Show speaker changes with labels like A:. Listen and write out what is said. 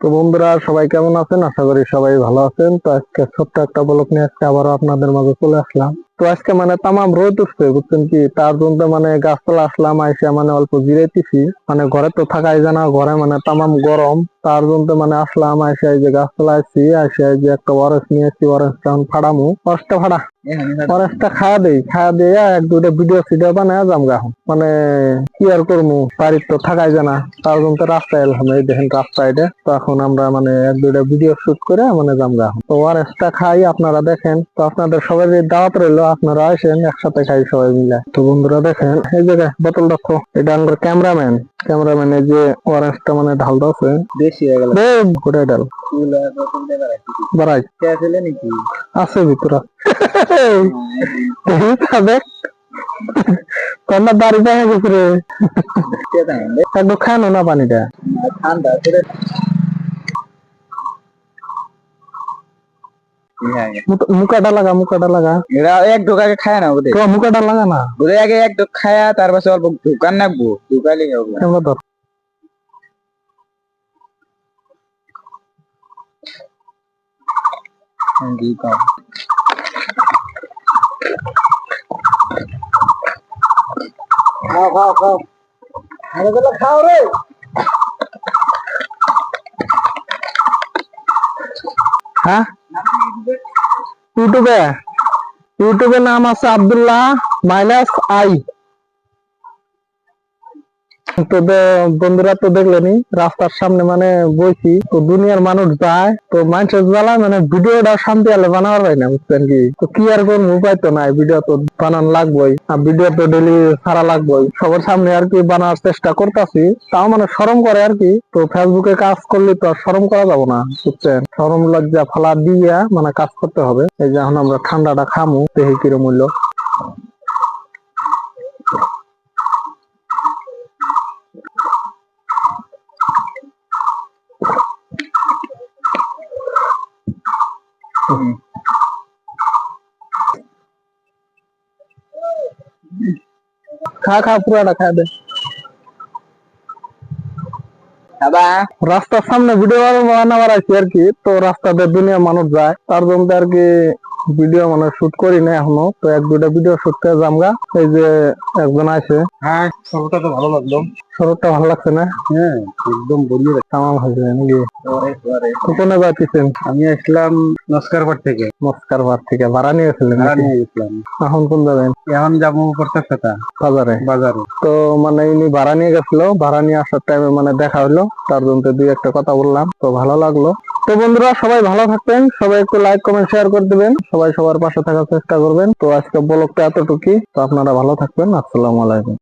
A: তো বন্ধুরা, সবাই কেমন আছেন? আশা করি সবাই ভালো আছেন। তো আজকে ছোট্ট একটা ব্লগ নিয়ে আজকে আবারও আপনাদের মাঝে চলে আসলাম। তো আজকে মানে তামাম রোদ উঠছে, বুঝছেন কি? তার জন্য মানে গাছতলা আসলাম, আইসে মানে অল্প জিরাইতেছি। মানে ঘরে তো থাকাই যায় না, ঘরে মানে তামাম গরম। তার জন্য মানে আসলাম, আইসে যে গাছতলা আসছি আইসে এই যে একটা ওয়ারেস নিয়ে এসছি ওয়ারেস তখন ফাড়ামু। অরেসটা ফাড়া। খাওয়া দেই খাওয়া দিয়ে এক ভিডিও সিডিও বানায় যাম গা মানে কি আর করব বাড়ির তো থাকাই যায় না। তার জন্য রাস্তায় এলাম, এই দেখেন রাস্তা এটা। তো এখন আমরা মানে এক দুইটা ভিডিও শুট করে মানে যাম গা। তো ওয়ারেসটা খাই, আপনারা দেখেন। তো আপনাদের সবাই দাওয়াত রইল আপনারা আসেন একসাথে খাই সবাই মিলে। তো বন্ধুরা দেখেন এই জায়গায় বোতল রাখো এটা আমার ক্যামেরাম্যান। ক্যামেরাম্যান যে ওয়ারেসটা মানে ঢাল আছে
B: বেশি হয়ে গেল।
A: কোথায় বাড়াই।
B: নাকি?
A: আছে ভিতরে। দেখ কন্যা দাড়ি দেখা গেছে রে একটু খানো না পানিটা।
B: ঠান্ডা ছেলে
A: মুখ- মুখাটা লাগা মুখাটা লাগা।
B: এরা এক ঢোকাকে খায় না ওদের
A: তো মুখাটা লাগা না?
B: ওদের আগে এক ঢোক খায়া তার পাশে অল্প দোকান রাখবো দোকানে
A: ক্যামেরা ধর
B: খাও খাও খাও। খাও রে
A: হ্যাঁ ইউটিউবে ইউটিউবে নাম আছে আব্দুল্লাহ মাইনাস আই তো বন্ধুরা তো দেখলেনি, রাস্তার সামনে মানে বইছি, তো দুনিয়ার মানুষ যায়, তো মানুষের জ্বালা মানে ভিডিওটা শান্তি আলে বানাবার হয় না, বুঝছেন কি? তো কি আর কোন উপায় তো নাই, ভিডিও তো বানান লাগবেই, আর ভিডিও তো ডেলি ছাড়া লাগবেই। সবার সামনে আর কি বানার চেষ্টা করতেছি, তাও মানে সরম করে আর কি, তো ফেসবুকে কাজ করলে তো আর সরম করা যাব না, বুঝছেন? সরম লজ্জা ফালা দিয়া মানে কাজ করতে হবে, এই যে এখন আমরা ঠান্ডাটা খামু দেখি কিরম মূল্য খা খা পুরাটা খা দে।
B: খাবা
A: রাস্তার সামনে ভিডিও বানাবার আছে আর কি। তো রাস্তাতে দুনিয়া মানুষ যায়। তার জন্য আর কি ভিডিও মানে শুট করি না এখনও। তো এক দুটা ভিডিও শুট করে যামগা। এই যে একজন আছে
B: হ্যাঁ সবটা তো ভালো লাগল।
A: শরৎটা ভালো লাগছে না?
B: হ্যাঁ একদম বড়িয়ে
A: তামাম হয়েছে নাকি? কোনে যাচ্ছেন
B: আমি আসলাম নস্কারপাট থেকে।
A: মস্কার থেকে ভাড়া নিয়েছিলেন
B: ভাড়া নিয়ে গেছিলাম
A: এখন কোন যাবেন
B: এখন যাব করতে সেটা
A: বাজারে?
B: বাজারে।
A: তো মানে ইনি ভাড়া নিয়ে গেছিল ভাড়া নিয়ে আসার টাইমে মানে দেখা হলো তার জন্য দুই একটা কথা বললাম তো ভালো লাগল। তো বন্ধুরা সবাই ভালো থাকবেন সবাই একটু লাইক কমেন্ট শেয়ার করে দিবেন সবাই সবার পাশে থাকার চেষ্টা করবেন। তো আজকে ব্লগটা এতটুকুই তো আপনারা ভালো থাকবেন আসসালামু আলাইকুম।